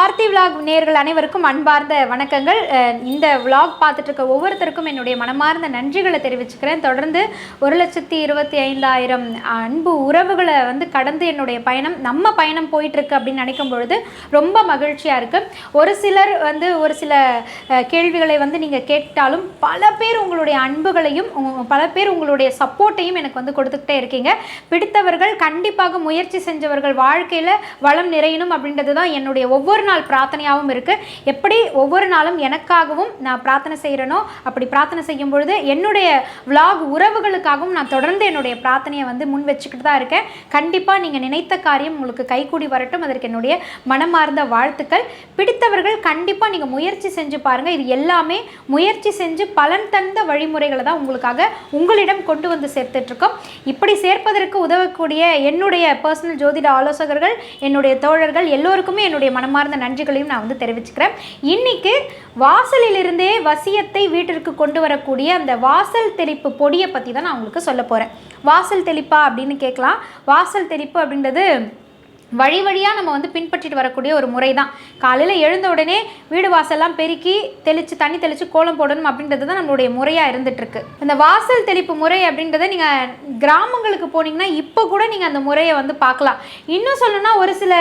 Aarthi vlog நேர்கள் அனைவருக்கும் அன்பார்ந்த வணக்கங்கள். இந்த விலாக் பார்த்துட்டு இருக்க ஒவ்வொருத்தருக்கும் என்னுடைய மனமார்ந்த நன்றிகளை தெரிவிச்சுக்கிறேன். தொடர்ந்து ஒரு லட்சத்தி இருபத்தி ஐந்தாயிரம் அன்பு உறவுகளை வந்து கடந்து என்னுடைய பயணம் நம்ம பயணம் போயிட்டுருக்கு அப்படின்னு நினைக்கும் பொழுது ரொம்ப மகிழ்ச்சியாக இருக்குது ஒரு சிலர் வந்து ஒரு சில கேள்விகளை வந்து நீங்கள் கேட்டாலும் பல பேர் உங்களுடைய அன்புகளையும் பல பேர் உங்களுடைய சப்போர்ட்டையும் எனக்கு வந்து கொடுத்துக்கிட்டே இருக்கீங்க. பிடித்தவர்கள் கண்டிப்பாக முயற்சி செஞ்சவர்கள் வாழ்க்கையில் வளம் நிறையணும் அப்படின்றது தான் என்னுடைய ஒவ்வொரு நாள் பிரார்த்தனையாகவும் இருக்குது எப்படி ஒவ்வொரு நாளும் எனக்காகவும் நான் பிரார்த்தனை செய்கிறேனோ அப்படி பிரார்த்தனை செய்யும் பொழுது என்னுடைய விலாக் உறவுகளுக்காகவும் நான் தொடர்ந்து என்னுடைய பிரார்த்தனையை வந்து முன் வச்சுக்கிட்டு தான் இருக்கேன். கண்டிப்பாக நீங்கள் நினைத்த காரியம் உங்களுக்கு கைகூடி வரட்டும். அதற்கு என்னுடைய மனமார்ந்த வாழ்த்துக்கள். பிடித்தவர்கள் கண்டிப்பாக நீங்கள் முயற்சி செஞ்சு பாருங்கள் இது எல்லாமே முயற்சி செஞ்சு பலன் தந்த வழிமுறைகளை தான் உங்களுக்காக உங்களிடம் கொண்டு வந்து சேர்த்துட்ருக்கோம். இப்படி சேர்ப்பதற்கு உதவக்கூடிய என்னுடைய பர்சனல் ஜோதிட ஆலோசகர்கள் என்னுடைய தோழர்கள் எல்லோருக்குமே என்னுடைய மனமார்ந்த நன்றிகளையும் நான் வந்து தெரிவிச்சுக்கிறேன். இன்னைக்கு வாசலிலிருந்தே வசியத்தை வீட்டிற்கு கொண்டு வரக்கூடிய அந்த வாசல் தெளிப்பு பொடியை பற்றி தான் நான் உங்களுக்கு சொல்ல போகிறேன் வாசல் தெளிப்பா அப்படின்னு கேட்கலாம். வாசல் தெளிப்பு அப்படின்றது வழி வழியாக நம்ம வந்து பின்பற்றிட்டு வரக்கூடிய ஒரு முறை தான் காலையில் எழுந்த உடனே வீடு வாசல்லாம் பெருக்கி தெளித்து தண்ணி தெளித்து கோலம் போடணும் அப்படின்றது தான் நம்மளுடைய முறையாக இருந்துகிட்ருக்கு இந்த வாசல் தெளிப்பு முறை அப்படின்றத நீங்கள் கிராமங்களுக்கு போனீங்கன்னா இப்போ கூட நீங்கள் அந்த முறையை வந்து பார்க்கலாம். இன்னும் சொல்லணும்னா ஒரு சில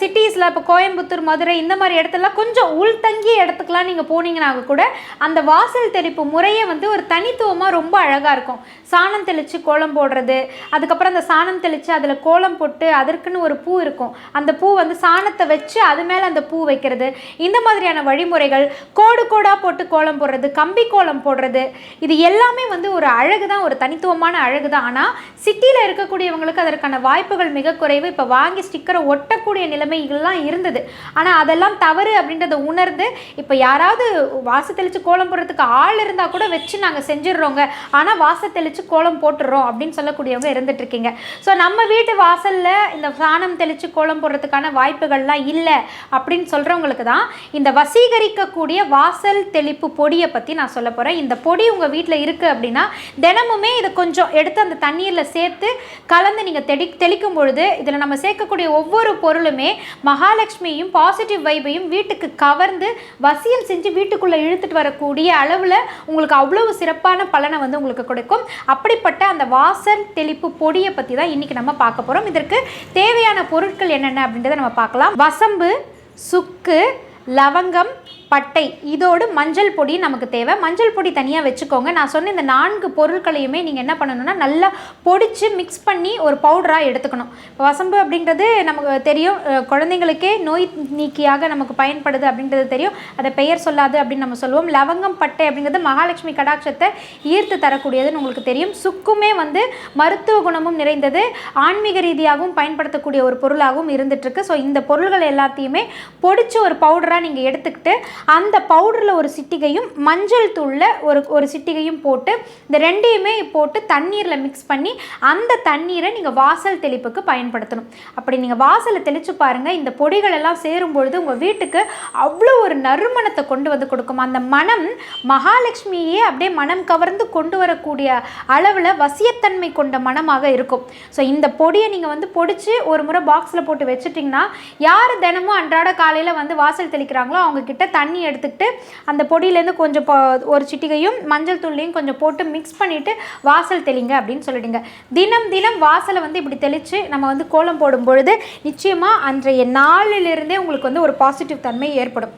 சிட்டிஸில் இப்போ கோயம்புத்தூர் மதுரை இந்த மாதிரி இடத்துலலாம் கொஞ்சம் உள்தங்கிய இடத்துக்குலாம் நீங்கள் போனீங்கன்னா கூட அந்த வாசல் தெளிப்பு முறையே வந்து ஒரு தனித்துவமாக ரொம்ப அழகாக இருக்கும். சாணம் தெளித்து கோலம் போடுறது அதுக்கப்புறம் அந்த சாணம் தெளித்து அதில் கோலம் போட்டு அதற்குன்னு ஒரு பூ இருக்கும். அந்த பூ வந்து சாணத்தை வச்சு அது மேலே அந்த பூ வைக்கிறது. இந்த மாதிரியான வழிமுறைகள் கோடு கோடாக போட்டு கோலம் போடுறது கம்பி கோலம் போடுறது இது எல்லாமே வந்து ஒரு அழகு தான் ஒரு தனித்துவமான அழகு தான் ஆனால் சிட்டியில் இருக்கக்கூடியவங்களுக்கு அதற்கான வாய்ப்புகள் மிக குறைவு. இப்போ வாங்கி ஸ்டிக்கரை ஒட்டக்கூடிய நிலைமைகள்லாம் இருந்தது. ஆனால் அதெல்லாம் தவறு அப்படின்றத உணர்ந்து இப்போ யாராவது வாச தெளித்து கோலம் போடுறதுக்கு ஆள் இருந்தால் கூட வச்சு நாங்கள் செஞ்சிடுறோங்க. ஆனால் வாச தெளித்து கோலம் போட்டுடுறோம் அப்படின்னு சொல்லக்கூடியவங்க இருந்துட்டு இருக்கீங்க. ஸோ நம்ம வீட்டு வாசலில் இந்த சாணம் தெளித்து கோலம் போடுறதுக்கான வாய்ப்புகள்லாம் இல்லை அப்படின்னு சொல்கிறவங்களுக்கு தான் இந்த வசீகரிக்கக்கூடிய வாசல் தெளிப்பு பொடியை பற்றி நான் சொல்ல போகிறேன் இந்த பொடி உங்கள் வீட்டில் இருக்குது அப்படின்னா தினமுமே இதை கொஞ்சம் எடுத்து அந்த தண்ணீரில் சேர்த்து கலந்து நீங்கள் தெளி தெளிக்கும் பொழுது இதில் நம்ம சேர்க்கக்கூடிய ஒவ்வொரு பொருளுமே மகாலட்சுமியும் பாசிட்டிவ் வைபையும் வீட்டுக்கு கவர்ந்து வசியம் செஞ்சு வீட்டுக்குள்ளே இழுத்துட்டு வரக்கூடிய அளவில் உங்களுக்கு அவ்வளவு சிறப்பான பலனை வந்து உங்களுக்கு கொடுக்கும். அப்படிப்பட்ட அந்த வாசல் தெளிப்பு பொடியை பற்றி தான் இன்றைக்கி நம்ம பார்க்க போகிறோம் இதற்கு தேவையான பொருட்கள் என்னென்ன அப்படின்றத நம்ம பார்க்கலாம். வசம்பு சுக்கு லவங்கம் பட்டை. இதோடு மஞ்சள் பொடி நமக்கு தேவை. மஞ்சள் பொடி தனியாக வச்சுக்கோங்க. நான் சொன்ன இந்த நான்கு பொருட்களையுமே நீங்கள் என்ன பண்ணணும்னா நல்லா பொடிச்சு மிக்ஸ் பண்ணி ஒரு பவுடராக எடுத்துக்கணும். இப்போ வசம்பு அப்படின்றது நமக்கு தெரியும். குழந்தைங்களுக்கே நோய் நீக்கியாக நமக்கு பயன்படுது அப்படின்றது தெரியும். அதை பெயர் சொல்லாது அப்படின்னு நம்ம சொல்லுவோம். லவங்கம் பட்டை அப்படிங்கிறது மகாலட்சுமி கடாட்சத்தை ஈர்த்து தரக்கூடியதுன்னு உங்களுக்கு தெரியும். சுக்குமே வந்து மருத்துவ குணமும் நிறைந்தது. ஆன்மீக ரீதியாகவும் பயன்படுத்தக்கூடிய ஒரு பொருளாகவும் இருந்துகிட்ருக்கு ஸோ இந்த பொருள்கள் எல்லாத்தையுமே பொடிச்சு ஒரு பவுடராக நீங்கள் எடுத்துக்கிட்டு அந்த பவுடரில் ஒரு சிட்டிகையும் மஞ்சள் தூளில் ஒரு ஒரு சிட்டிகையும் போட்டு இந்த ரெண்டையுமே போட்டு தண்ணீரில் மிக்ஸ் பண்ணி அந்த தண்ணீரை நீங்கள் வாசல் தெளிப்புக்கு பயன்படுத்தணும். அப்படி நீங்கள் வாசலை தெளித்து பாருங்கள் இந்த பொடிகள் எல்லாம் சேரும் பொழுது உங்கள் வீட்டுக்கு அவ்வளோ ஒரு நறுமணத்தை கொண்டு வந்து கொடுக்கும். அந்த மனம் மகாலட்சுமியே அப்படியே மனம் கவர்ந்து கொண்டு வரக்கூடிய அளவில் வசியத்தன்மை கொண்ட மனமாக இருக்கும். ஸோ இந்த பொடியை நீங்கள் வந்து பொடிச்சு ஒரு முறை பாக்ஸில் போட்டு வச்சுட்டிங்கன்னா யார் தினமும் அன்றாட காலையில் வந்து வாசல் தெளிக்கிறாங்களோ அவங்கக்கிட்ட தண்ணி தண்ணி எடுத்துக்கிட்டு அந்த பொடியிலேருந்து கொஞ்சம் ஒரு சிட்டிகையும் மஞ்சள் தூள்லையும் கொஞ்சம் போட்டு மிக்ஸ் பண்ணிவிட்டு வாசல் தெளிங்க அப்படின்னு சொல்லிடுங்க. தினம் தினம் வாசலை வந்து இப்படி தெளித்து நம்ம வந்து கோலம் போடும் பொழுது நிச்சயமாக அன்றைய நாளிலிருந்தே உங்களுக்கு வந்து ஒரு பாசிட்டிவ் தன்மை ஏற்படும்.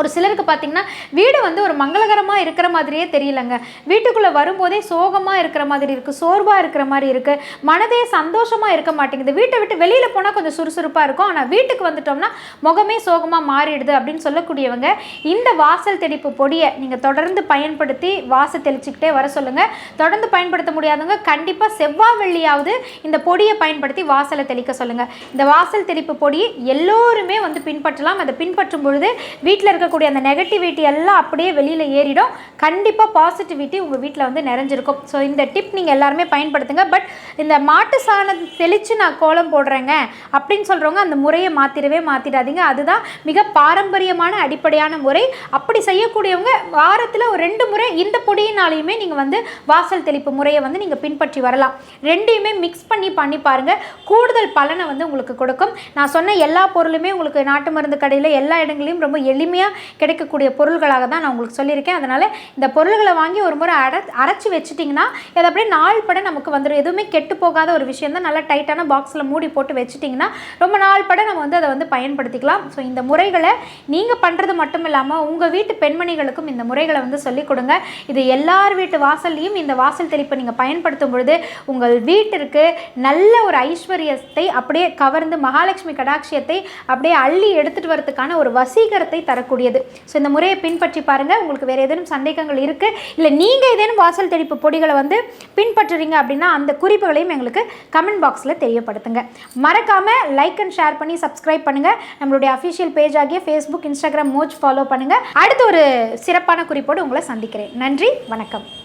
ஒரு சிலருக்கு பார்த்தீங்கன்னா வீடு வந்து ஒரு மங்களகரமாக இருக்கிற மாதிரியே தெரியலங்க. வீட்டுக்குள்ளே வரும்போதே சோகமாக இருக்கிற மாதிரி இருக்குது சோர்வாக இருக்கிற மாதிரி இருக்குது மனதே சந்தோஷமாக இருக்க மாட்டேங்குது. வீட்டை விட்டு வெளியில் போனால் கொஞ்சம் சுறுசுறுப்பாக இருக்கும். ஆனால் வீட்டுக்கு வந்துட்டோம்னா முகமே சோகமாக மாறிடுது அப்படின்னு சொல்லக்கூடியவங்க இந்த வாசல் தெளிப்பு பொடியை நீங்கள் தொடர்ந்து பயன்படுத்தி வாசல் தெளிச்சுக்கிட்டே வர சொல்லுங்கள் தொடர்ந்து பயன்படுத்த முடியாதவங்க கண்டிப்பாக செவ்வாய் வெள்ளியாவது இந்த பொடியை பயன்படுத்தி வாசலை தெளிக்க சொல்லுங்கள் இந்த வாசல் தெளிப்பு பொடி எல்லோருமே வந்து பின்பற்றலாம். அதை பின்பற்றும் பொழுது வீட்டில் இருக்க இருக்கக்கூடிய அந்த நெகட்டிவிட்டி எல்லாம் அப்படியே வெளியில் ஏறிடும். கண்டிப்பாக பாசிட்டிவிட்டி உங்கள் வீட்டில் வந்து நிறைஞ்சிருக்கும். ஸோ இந்த டிப் நீங்கள் எல்லாருமே பயன்படுத்துங்க. பட் இந்த மாட்டு சாணம் தெளித்து நான் கோலம் போடுறேங்க அப்படின்னு சொல்கிறவங்க அந்த முறையை மாற்றிடவே மாற்றிடாதீங்க அதுதான் மிக பாரம்பரியமான அடிப்படையான முறை. அப்படி செய்யக்கூடியவங்க வாரத்தில் ஒரு ரெண்டு முறை இந்த பொடியினாலையுமே நீங்கள் வந்து வாசல் தெளிப்பு முறையை வந்து நீங்கள் பின்பற்றி வரலாம். ரெண்டையுமே மிக்ஸ் பண்ணி பண்ணி பாருங்கள் கூடுதல் பலனை வந்து உங்களுக்கு கொடுக்கும். நான் சொன்ன எல்லா பொருளுமே உங்களுக்கு நாட்டு மருந்து கடையில் எல்லா இடங்களையும் ரொம்ப எளிமையாக கிடைக்கக்கூடிய பொருள்களாக தான் நான் உங்களுக்கு சொல்லியிருக்கேன். அதனால் இந்த பொருள்களை வாங்கி ஒரு முறை அட அரைச்சி வச்சிட்டிங்கன்னா அது அப்படியே நாள் பட நமக்கு வந்துடும் எதுவுமே கெட்டு போகாத ஒரு விஷயம் தான். நல்லா டைட்டான பாக்ஸில் மூடி போட்டு வச்சுட்டிங்கன்னா ரொம்ப நாள் பட நம்ம வந்து அதை வந்து பயன்படுத்திக்கலாம். ஸோ இந்த முறைகளை நீங்கள் பண்ணுறது மட்டும் இல்லாமல் உங்கள் வீட்டு பெண்மணிகளுக்கும் இந்த முறைகளை வந்து சொல்லிக் கொடுங்க. இது எல்லார் வீட்டு வாசல்லையும் இந்த வாசல் தெளிப்பை நீங்கள் பயன்படுத்தும் பொழுது உங்கள் வீட்டிற்கு நல்ல ஒரு ஐஸ்வர்யத்தை அப்படியே கவர்ந்து மகாலட்சுமி கடாட்சியத்தை அப்படியே அள்ளி எடுத்துகிட்டு வரதுக்கான ஒரு வசீகரத்தை தரக்கூடிய தரக்கூடியது ஸோ இந்த முறையை பின்பற்றி பாருங்கள் உங்களுக்கு வேறு ஏதேனும் சந்தேகங்கள் இருக்குது இல்லை நீங்கள் ஏதேனும் வாசல் தெளிப்பு பொடிகளை வந்து பின்பற்றுறீங்க அப்படின்னா அந்த குறிப்புகளையும் எங்களுக்கு கமெண்ட் பாக்ஸில் தெரியப்படுத்துங்க. மறக்காமல் லைக் அண்ட் ஷேர் பண்ணி சப்ஸ்கிரைப் பண்ணுங்கள் நம்மளுடைய அஃபிஷியல் பேஜ் ஆகிய ஃபேஸ்புக் இன்ஸ்டாகிராம் மோச் ஃபாலோ பண்ணுங்கள் அடுத்த ஒரு சிறப்பான குறிப்போடு உங்களை சந்திக்கிறேன். நன்றி வணக்கம்.